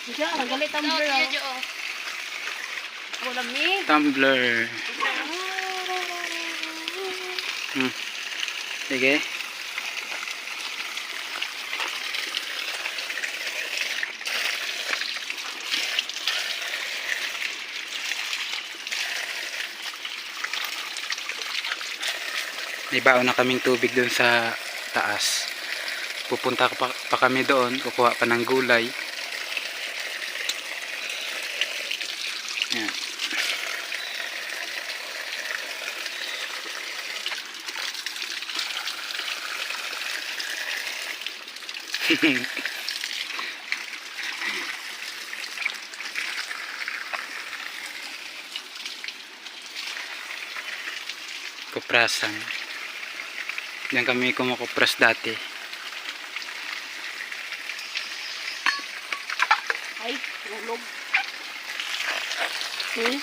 Siya, ang galit ang blur. oh. Wala mi. Tumbler. Hmm. Sige. May baon na kaming tubig doon sa taas. Pupunta pa, pa kami doon, kukuha pa ng gulay. Yan. Kuprasan. Diyan kami kumukupras dati. Ay, tulog. Hmm?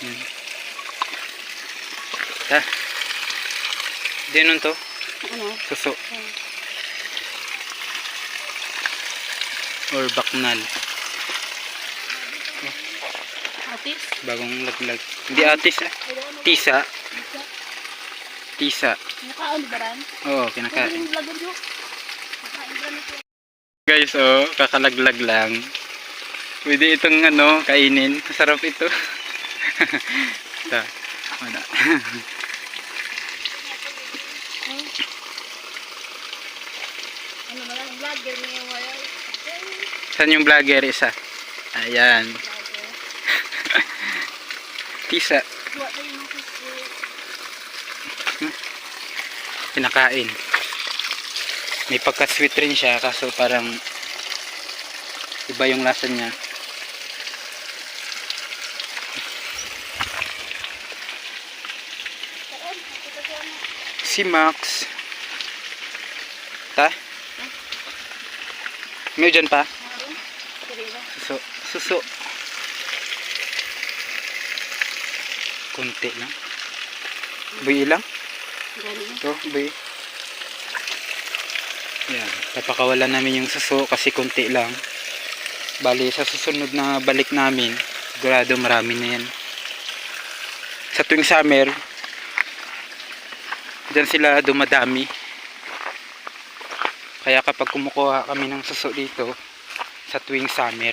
Yan. Ta. Dinon to. Ano? Suso. Or baknal. Atis? Bagong laglag. Hindi atis ah. Tisa. Tisa. Nakaon ba ran? Oo, kinakain. Yung Guys, oh, kakalaglag lang. Pwede itong ano, kainin. Masarap ito. Ito. Wala. Saan yung vlogger isa? Ayan. Tisa. Tuwa May pagka-sweet rin siya kaso parang iba yung lasa niya. Si Max. Ta? May dyan pa? Suso. Suso. Kunti lang. Buy lang? Ito, buy. Yan. Papakawalan namin yung suso kasi kunti lang. Bali, sa susunod na balik namin, sigurado marami na yan. Sa tuwing summer, dyan sila dumadami. Kaya kapag kumukuha kami ng suso dito, sa tuwing summer,